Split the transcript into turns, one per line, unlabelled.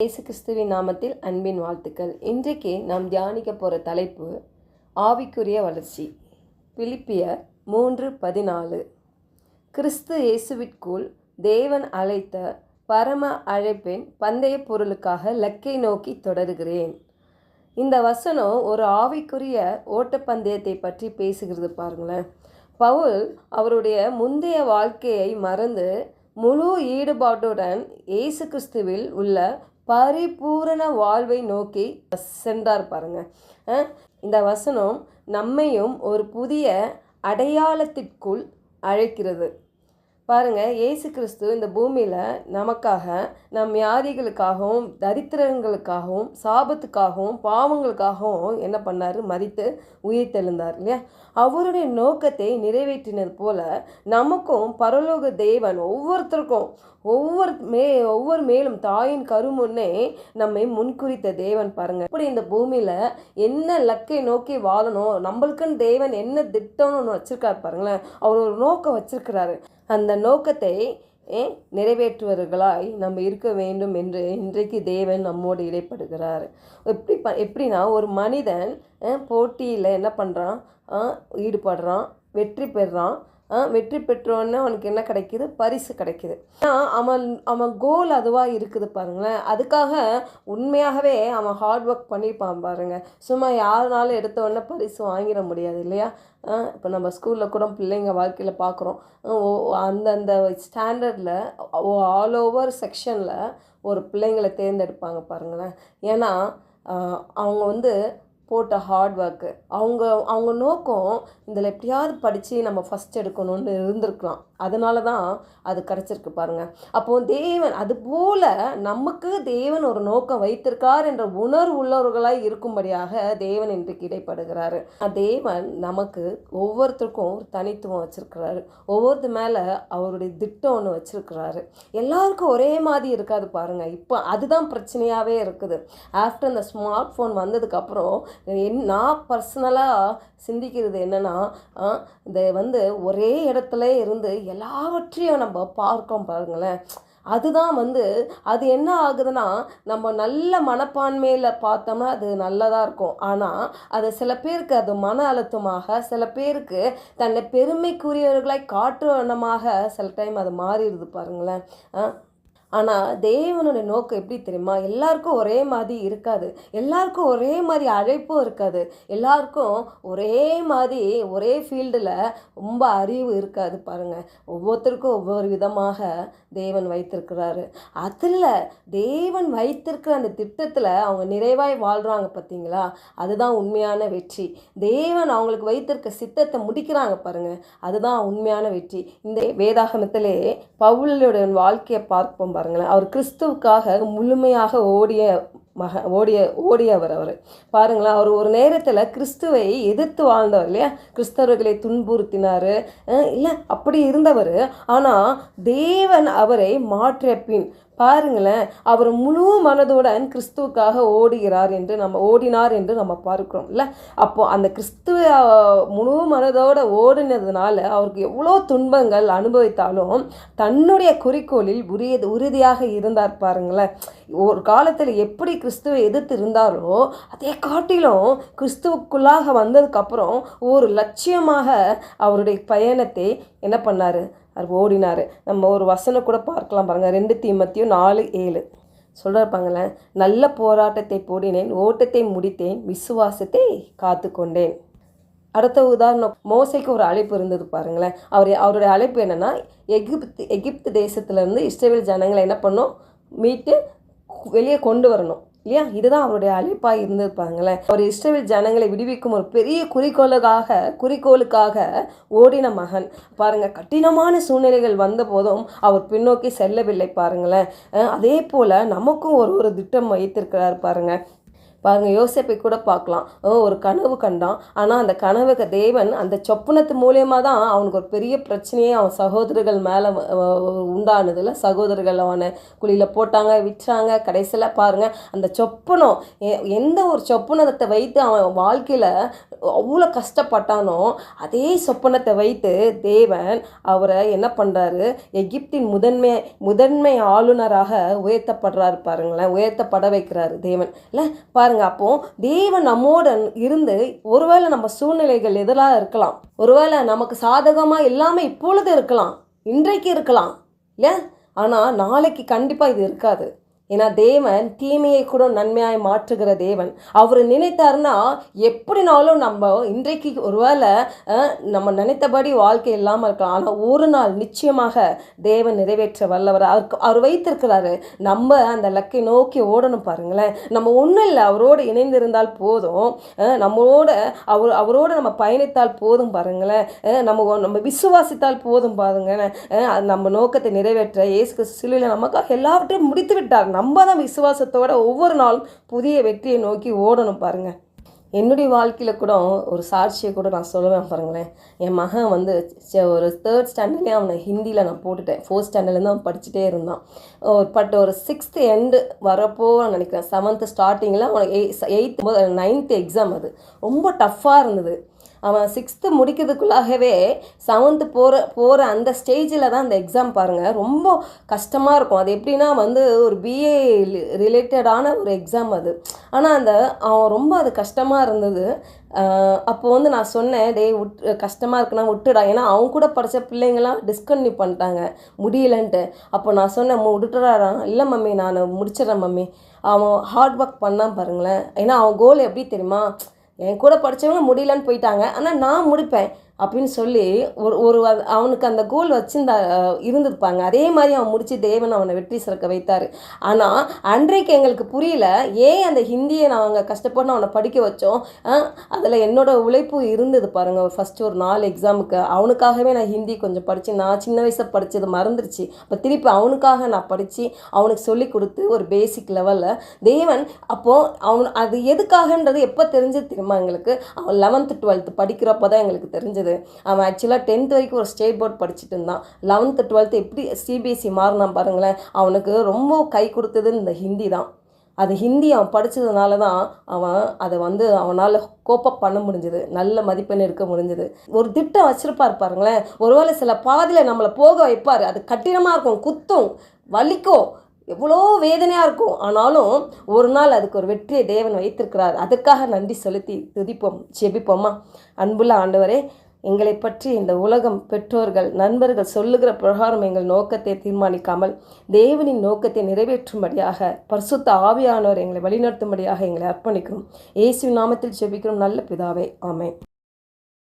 இயேசு கிறிஸ்துவின் நாமத்தில் அன்பின் வாழ்த்துக்கள். இன்றைக்கு நாம் தியானிக்க போகிற தலைப்பு ஆவிக்குரிய வளர்ச்சி. பிலிப்பியர் மூன்று பதினாலு. கிறிஸ்து இயேசுவிற்குள் தேவன் அழைத்த பரம அழைப்பின் பந்தய பொருளுக்காக லக்கை நோக்கி தொடருகிறேன். இந்த வசனம் ஒரு ஆவிக்குரிய ஓட்டப்பந்தயத்தை பற்றி பேசுகிறது பாருங்களேன். பவுல் அவருடைய முந்தைய வாழ்க்கையை மறந்து முழு ஈடுபாட்டுடன் இயேசு கிறிஸ்துவில் உள்ள பரிபூரண வாழ்வை நோக்கி சென்றார் பாருங்க. இந்த வசனம் நம்மையும் ஒரு புதிய அடையாளத்திற்குள் அழைக்கிறது. பாருங்க இயேசு கிறிஸ்து இந்த பூமியில் நமக்காக நம் வியாதிகளுக்காகவும் தரித்திரங்களுக்காகவும் சாபத்துக்காகவும் பாவங்களுக்காகவும் என்ன பண்ணார்? மதித்து உயிர் தெழுந்தார் இல்லையா? அவருடைய நோக்கத்தை நிறைவேற்றினது போல நமக்கும் பரலோக தேவன் ஒவ்வொருத்தருக்கும் ஒவ்வொரு மே ஒவ்வொரு மேலும் தாயின் கருமுன்னே நம்மை முன்குறித்த தேவன் பாருங்கள் இப்படி இந்த பூமியில் என்ன லக்கை நோக்கி வாழணும்? நம்மளுக்குன்னு தேவன் என்ன திட்டம்னு ஒன்று வச்சிருக்காரு பாருங்களேன். அவர் ஒரு நோக்கம் வச்சிருக்கிறாரு. அந்த நோக்கத்தை நிறைவேற்றுவர்களாய் நம்ம இருக்க வேண்டும் என்று இன்றைக்கு தேவன் நம்மோடு இடைப்படுகிறார். எப்படி ப எப்படின்னா ஒரு மனிதன் போட்டியில் என்ன பண்ணுறான் ஈடுபடுறான் வெற்றி பெறுறான். வெற்றி பெற்றோன்னே அவனுக்கு என்ன கிடைக்குது? பரிசு கிடைக்குது. ஆனால் அவன் அவன் கோல் அதுவாக இருக்குது பாருங்களேன். அதுக்காக உண்மையாகவே அவன் ஹார்ட் ஒர்க் பண்ணியிருப்பான் பாருங்கள் சும்மா யாருனாலும் எடுத்த உடனே பரிசு வாங்கிட முடியாது இல்லையா? இப்போ நம்ம ஸ்கூலில் கூட பிள்ளைங்க வாழ்க்கையில் பார்க்குறோம். ஓ அந்தந்த ஸ்டாண்டர்டில் ஆல் ஓவர் செக்ஷனில் ஒரு பிள்ளைங்களை தேர்ந்தெடுப்பாங்க பாருங்களேன். ஏன்னா அவங்க வந்து போட்ட ஹார்ட் ஒர்க்கு அவங்க அவங்க நோக்கம் இதில் எப்படியாவது படித்து நம்ம ஃபஸ்ட் எடுக்கணும்னு இருந்திருக்கலாம். அதனால தான் அது கிடச்சிருக்கு பாருங்கள் அப்போது தேவன் அதுபோல் நமக்கு தேவன் ஒரு நோக்கம் வைத்திருக்கார் என்ற உணர்வு உள்ளவர்களாக இருக்கும்படியாக தேவன் இன்றைக்கு இடைப்படுகிறாரு தேவன் நமக்கு ஒவ்வொருத்தருக்கும் ஒரு தனித்துவம் வச்சுருக்கிறாரு. ஒவ்வொருத்து மேலே அவருடைய திட்டம் ஒன்று வச்சுருக்கிறாரு. எல்லாருக்கும் ஒரே மாதிரி இருக்காது பாருங்கள் இப்போ அதுதான் பிரச்சனையாகவே இருக்குது. ஆஃப்டர் இந்த ஸ்மார்ட் ஃபோன் வந்ததுக்கப்புறம் என் நான் பர்சனலாக சிந்திக்கிறது என்னென்னா இந்த வந்து ஒரே இடத்துல இருந்து எல்லாவற்றையும் நம்ம பார்க்கோம் பாருங்களேன். அதுதான் வந்து அது என்ன ஆகுதுன்னா நம்ம நல்ல மனப்பான்மையில் பார்த்தோம்னா அது நல்லதாக இருக்கும். ஆனால் அது சில பேருக்கு அது மன அழுத்தமாக சில பேருக்கு தன்னை பெருமைக்குரியவர்களாய் காட்டுற வண்ணமாக சில டைம் அது மாறிடுது பாருங்களேன். ஆ? ஆனால் தேவனுடைய நோக்கம் எப்படி தெரியுமா? எல்லாருக்கும் ஒரே மாதிரி இருக்காது. எல்லாருக்கும் ஒரே மாதிரி அழைப்பும் இருக்காது. எல்லாருக்கும் ஒரே மாதிரி ஒரே ஃபீல்டில் ரொம்ப அறிவு இருக்காது பாருங்கள் ஒவ்வொருத்தருக்கும் ஒவ்வொரு விதமாக தேவன் வைத்திருக்கிறாரு. அதில் தேவன் வைத்திருக்கிற அந்த திட்டத்தில் அவங்க நிறைவாய் வாழ்கிறாங்க பார்த்தீங்களா அதுதான் உண்மையான வெற்றி. தேவன் அவங்களுக்கு வைத்திருக்க சித்தத்தை முடிக்கிறாங்க பாருங்கள் அதுதான் உண்மையான வெற்றி. இந்த வேதாகமத்திலே பவுலுடைய வாழ்க்கையை பார்ப்போம் பாருங்களேன். அவர் கிறிஸ்துவுக்காக முழுமையாக ஓடிய மக ஓடிய ஓடியவர் அவர். பாருங்களேன் அவர் ஒரு நேரத்தில் கிறிஸ்துவை எதிர்த்து வாழ்ந்தவர் இல்லையா? கிறிஸ்தவர்களை துன்புறுத்தினார். இல்லை அப்படி இருந்தவர். ஆனால் தேவன் அவரை மாற்றிய பின் பாருங்களேன் அவர் முழு மனதுடன் கிறிஸ்துவுக்காக ஓடுகிறார் என்று நம்ம ஓடினார் என்று நம்ம பார்க்குறோம் இல்லை அப்போ அந்த கிறிஸ்துவ முழு மனதோடு ஓடினதுனால அவருக்கு எவ்வளோ துன்பங்கள் அனுபவித்தாலும் தன்னுடைய குறிக்கோளில் உரிய உறுதியாக இருந்தார் பாருங்களேன். ஒரு காலத்தில் எப்படி கிறிஸ்துவை எதிர்த்து இருந்தாரோ அதே காட்டிலும் கிறிஸ்துவுக்குள்ளாக வந்ததுக்கப்புறம் ஒரு லட்சியமாக அவருடைய பயணத்தை என்ன பண்ணார்? அவர் ஓடினார். நம்ம ஒரு வசனம் கூட பார்க்கலாம் பாருங்கள் ரெண்டு தீமத்தையும் நாலு ஏழு. சொல்கிறாப்பாங்களேன் நல்ல போராட்டத்தை போடினேன் ஓட்டத்தை முடித்தேன் விசுவாசத்தை காத்து கொண்டேன் அடுத்த உதாரணம் மோசைக்கு ஒரு அழைப்பு இருந்தது பாருங்களேன். அவர் அவருடைய அழைப்பு என்னென்னா எகிப்து எகிப்து தேசத்துலேருந்து இஸ்ரேல் ஜனங்களை என்ன பண்ணும்? மீட்டு வெளியே கொண்டு வரணும். இல்லையா? இதுதான் அவருடைய அழைப்பாக இருந்திருப்பாங்களே. அவர் இஸ்ரேல் ஜனங்களை விடுவிக்கும் ஒரு பெரிய குறிக்கோளுக்காக குறிக்கோளுக்காக ஓடின மகன். பாருங்க கடினமான சூழ்நிலைகள் வந்த போதும் அவர் பின்னோக்கி செல்லவில்லை பாருங்களேன். அதே போல் நமக்கும் ஒரு ஒரு திட்டம் வைத்திருக்கிறார் பாருங்க. பாருங்கள் யோசிப்பை கூட பார்க்கலாம். ஒரு கனவு கண்டான். ஆனால் அந்த கனவுக்கு தேவன் அந்த சொப்பனத்து மூலியமாக தான் அவனுக்கு ஒரு பெரிய பிரச்சனையே அவன் சகோதரர்கள் மேலே உண்டானதில் சகோதரர்கள் அவனை குழியில் போட்டாங்க விற்றாங்க. கடைசியில் பாருங்கள் அந்த சொப்பனம் எ- எந்த ஒரு சொப்பனத்தை வைத்து அவன் வாழ்க்கையில் அவ்வளோ கஷ்டப்பட்டானோ அதே சொப்பனத்தை வைத்து தேவன் அவரை என்ன பண்ணுறாரு எகிப்தின் முதன்மை முதன்மை ஆளுநராக உயர்த்தப்படுறாரு பாருங்களேன் உயர்த்தப்பட வைக்கிறாரு தேவன். இல்லை பாரு பாருங்க அப்போ தேவன் நம்மோட இருந்து ஒருவேளை நம்ம சூழ்நிலைகள் எதிராக இருக்கலாம். ஒருவேளை நமக்கு சாதகமாக எல்லாமே இப்பொழுது இருக்கலாம். இன்றைக்கு இருக்கலாம். இல்லை ஆனால் நாளைக்கு கண்டிப்பாக இது இருக்காது. ஏன்னா தேவன் தீமையை கூட நன்மையாய் மாற்றுகிற தேவன். அவர் நினைத்தாருன்னா எப்படினாலும் நம்ம இன்றைக்கு ஒருவேளை நம்ம நினைத்தபடி வாழ்க்கை இல்லாமல் இருக்கலாம். ஆனால் ஒரு நாள் நிச்சயமாக தேவன் நிறைவேற்ற வல்லவர். அவருக்கு அவர் வைத்திருக்கிறாரு. நம்ம அந்த லக்கை நோக்கி ஓடணும் பாருங்களேன். நம்ம ஒன்றும் இல்லை அவரோடு இணைந்திருந்தால் போதும். நம்மளோட அவர் அவரோடு நம்ம பயணித்தால் போதும் பாருங்களேன். நம்ம நம்ம விசுவாசித்தால் போதும் பாருங்களேன். அது நம்ம நோக்கத்தை நிறைவேற்ற இயேசு சிலுவையில் நமக்காக எல்லாவற்றையும் முடித்து விட்டார் நம்ம தான் விசுவாசத்தோட ஒவ்வொரு நாளும் புதிய வெற்றியை நோக்கி ஓடணும் பாருங்கள் என்னுடைய வாழ்க்கையில் கூட ஒரு சாட்சியை கூட நான் சொல்லுவேன் பாருங்களேன். என் மகன் வந்து ஒரு தேர்ட் ஸ்டாண்டர்ட்லேயே அவனை ஹிந்தியில் நான் போட்டுட்டேன். ஃபோர்த் ஸ்டாண்டர்ட்லேருந்து அவன் படிச்சுட்டே இருந்தான். ஒரு பட் ஒரு சிக்ஸ்த்து எண்டு வரப்போ நான் நினைக்கிறேன். செவன்த்து ஸ்டார்டிங்கில் அவனுக்கு எயித் எயித்து நைன்த்து எக்ஸாம் அது. ரொம்ப டஃப்பாக இருந்தது. அவன் சிக்ஸ்த்து முடிக்கிறதுக்குள்ளாகவே செவன்த்து போகிற போகிற அந்த ஸ்டேஜில் தான் அந்த எக்ஸாம் பாருங்கள் ரொம்ப கஷ்டமாக இருக்கும். அது எப்படின்னா வந்து ஒரு பிஏ ரிலேட்டடான ஒரு எக்ஸாம் அது. ஆனால் அந்த அவன் ரொம்ப அது கஷ்டமாக இருந்தது. அப்போ வந்து நான் சொன்னேன் டேய் விட் கஷ்டமாக இருக்குன்னா விட்டுடா. ஏன்னா அவங்க கூட படித்த பிள்ளைங்களாம் டிஸ்கன்யூ பண்ணிட்டாங்க. முடியலன்ட்டு. அப்போ நான் சொன்னேன் விட்டுடாடா இல்லை மம்மி நான் முடிச்சிடுறேன் மம்மி. அவன் ஹார்ட் ஒர்க் பண்ணான் பாருங்களேன். ஏன்னா அவன் கோல் எப்படி தெரியுமா? என் கூட படித்தவங்க முடியலன்னு போயிட்டாங்க. ஆனால் நான் முடிப்பேன். அப்படின்னு சொல்லி ஒரு ஒரு அவனுக்கு அந்த கோல் வச்சிருந்தா இருந்திருப்பாங்க. அதே மாதிரி அவன் முடிச்சு தேவன் அவனை வெற்றி சிறக்க வைத்தார். ஆனால் அன்றைக்கு எங்களுக்கு புரியல ஏன் அந்த ஹிந்தியை நாங்கள் கஷ்டப்பட்டு அவனை படிக்க வச்சோம்? அதில் என்னோட உழைப்பு இருந்தது பாருங்கள் ஃபஸ்ட்டு ஒரு நாலு எக்ஸாமுக்கு அவனுக்காகவே நான் ஹிந்தி கொஞ்சம் படித்து நான் சின்ன வயசில் படித்தது மறந்துருச்சு. இப்போ திருப்பி அவனுக்காக நான் படித்து அவனுக்கு சொல்லி கொடுத்து ஒரு பேசிக் லெவலில் தேவன் அப்போது அவன் அது எதுக்காகன்றது எப்போ தெரிஞ்சது தெரியுமா எங்களுக்கு? அவன் லெவன்த்து டுவெல்த்து படிக்கிறப்போ தான் எங்களுக்கு தெரிஞ்சது. அவன் ஆக்சுவலாக டென்த் வரைக்கும் ஒரு ஸ்டேட் போர்ட் படிச்சுட்டு இருந்தான். லெவன்த்து டுவெல்த்து எப்படி சிபிஎஸ்சி மாறினான் பாருங்களேன் அவனுக்கு ரொம்ப கை கொடுத்தது இந்த ஹிந்தி தான். அது ஹிந்தி அவன் படித்ததுனால தான் அவன் அதை வந்து அவனால் கோப்பப் பண்ண முடிஞ்சது நல்ல மதிப்பெண் எடுக்க முடிஞ்சது. ஒரு திட்டம் வச்சிருப்பார் பாருங்களேன் ஒருவேளை சில பாதியில் நம்மளை போக வைப்பார் அது கட்டினமாக இருக்கும் குத்தும் வலிக்கும் எவ்வளோ வேதனையாக இருக்கும். ஆனாலும் ஒரு நாள் அதுக்கு ஒரு வெற்றியை தேவன் வைத்திருக்கிறார். அதுக்காக நன்றி செலுத்தி துதிப்போம் செபிப்போமா அன்புள்ள ஆண்டவரே எங்களை பற்றி இந்த உலகம் பெற்றோர்கள் நண்பர்கள் சொல்லுகிற பிரகாரம் எங்கள் நோக்கத்தை தீர்மானிக்காமல் தேவனின் நோக்கத்தை நிறைவேற்றும்படியாக பரிசுத்த ஆவியானவர் எங்களை வழிநடத்தும்படியாக எங்களை அர்ப்பணிக்கிறோம் இயேசு நாமத்தில் ஜெபிக்கிறோம். நல்ல பிதாவே ஆமை